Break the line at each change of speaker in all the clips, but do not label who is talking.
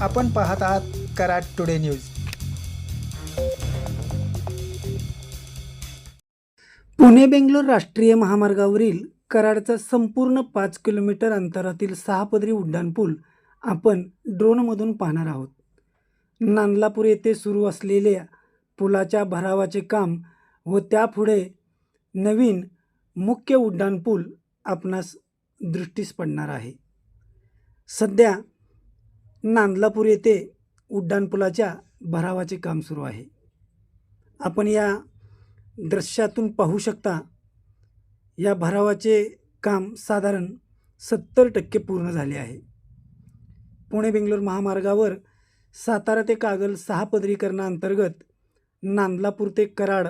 आपण पाहत आहात कराड टुडे न्यूज. पुणे बेंगलोर राष्ट्रीय महामार्गावरील कराडचा संपूर्ण पाच किलोमीटर अंतरातील सहापदरी उड्डाणपूल आपण ड्रोनमधून पाहणार आहोत. नांदलापूर येथे सुरू असलेल्या पुलाच्या भरावाचे काम व त्यापुढे नवीन मुख्य उड्डाणपूल आपणास दृष्टीस पडणार आहे. सध्या नांदलापूर येथे उड्डाणपुलाच्या भरावाचे काम सुरू आहे. आपण या दृश्यातून पाहू शकता या भरावाचे काम साधारण सत्तर टक्के पूर्ण झाले आहे. पुणे बेंगलोर महामार्गावर सातारा ते कागल सहा पदरीकरणाअंतर्गत नांदलापूर ते कराड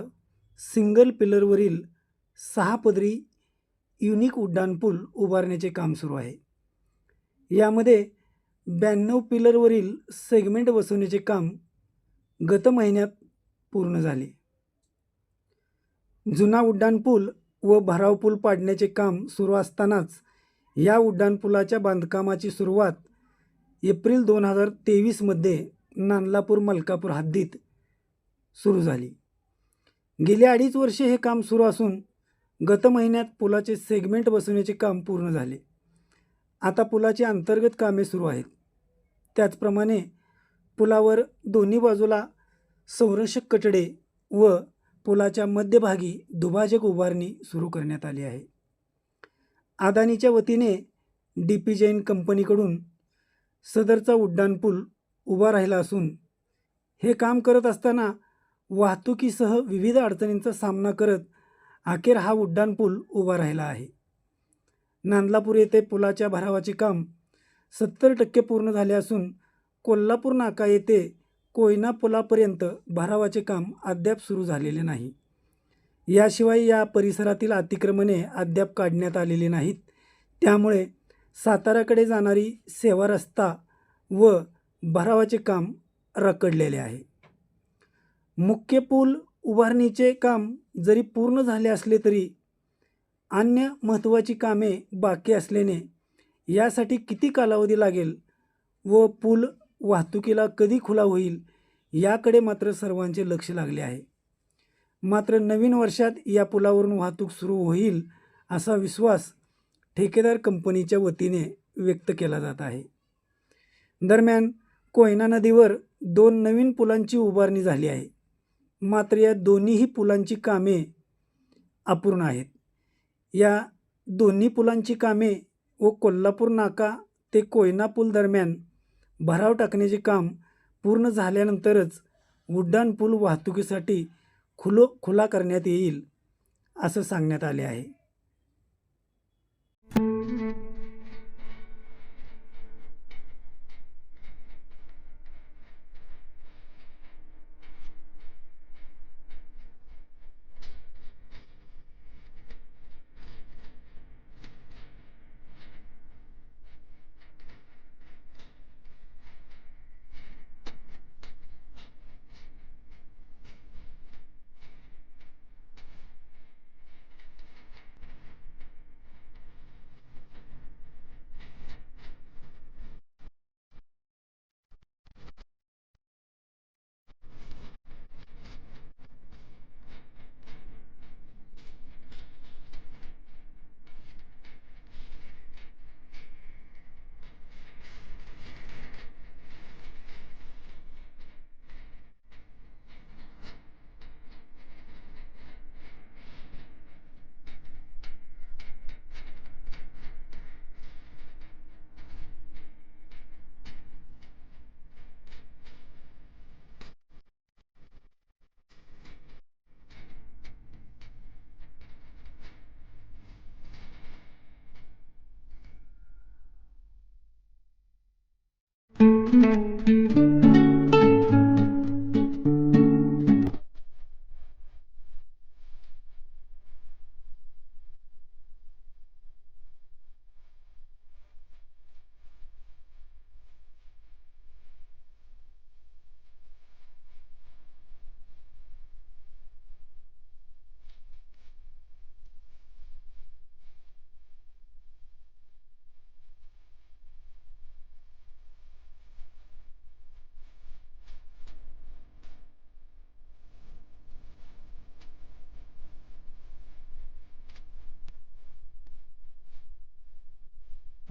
सिंगल पिलरवरील सहा पदरी युनिक उड्डाणपूल उभारण्याचे काम सुरू आहे. यामध्ये ब्याण्णव पिलरवरील सेगमेंट बसवण्याचे काम गत महिन्यात पूर्ण झाले. जुना उड्डाणपूल व भराव पूल पाडण्याचे काम सुरू असतानाच या उड्डाणपुलाच्या बांधकामाची सुरुवात एप्रिल दोन हजार तेवीसमध्ये नांदलापूर मलकापूर हद्दीत सुरू झाली. गेली अडीच वर्षे हे काम सुरू असून गत महिन्यात पुलाचे सेगमेंट बसवण्याचे काम पूर्ण झाले. आता पुलाची अंतर्गत कामे सुरू आहेत. त्याचप्रमाणे पुलावर दोन्ही बाजूला संरक्षक कटडे व पुलाच्या मध्यभागी दुभाजक उभारणी सुरू करण्यात आली आहे. अदानीच्या वतीने डी पी जैन कंपनीकडून सदरचा उड्डाणपूल उभा राहिला असून हे काम करत असताना वाहतुकीसह विविध अडचणींचा सामना करत अखेर हा उड्डाणपूल उभा राहिला आहे. नांदलापूर येथे पुलाच्या भरावाचे काम सत्तर टक्के पूर्ण झाले असून कोल्हापूर नाका येथे कोयना पुलापर्यंत भरावाचे काम अद्याप सुरू झालेले नाही. याशिवाय या परिसरातील अतिक्रमणे अद्याप काढण्यात आलेली नाहीत. त्यामुळे साताराकडे जाणारी सेवा रस्ता व भरावाचे काम रखडलेले आहे. मुख्य पूल उभारणीचे काम जरी पूर्ण झाले असले तरी अन्य महत्त्वाची कामे बाकी असल्याने यासाठी किती कालावधी लागेल व पूल वाहतुकीला कधी खुला होईल याकडे मात्र सर्वांचे लक्ष लागले आहे. मात्र नवीन वर्षात या पुलावरून वाहतूक सुरू होईल असा विश्वास ठेकेदार कंपनीच्या वतीने व्यक्त केला जात आहे. दरम्यान कोयना नदीवर दोन नवीन पुलांची उभारणी झाली आहे. मात्र या दोन्हीही पुलांची कामे अपूर्ण आहेत. या दोन्ही पुलांची कामे व कोल्हापूर नाका ते कोयना पूल दरम्यान भराव टाकण्याचे काम पूर्ण झाल्यानंतरच उड्डाण पूल वाहतुकीसाठी खुलो खुला करण्यात येईल असं सांगण्यात आले आहे.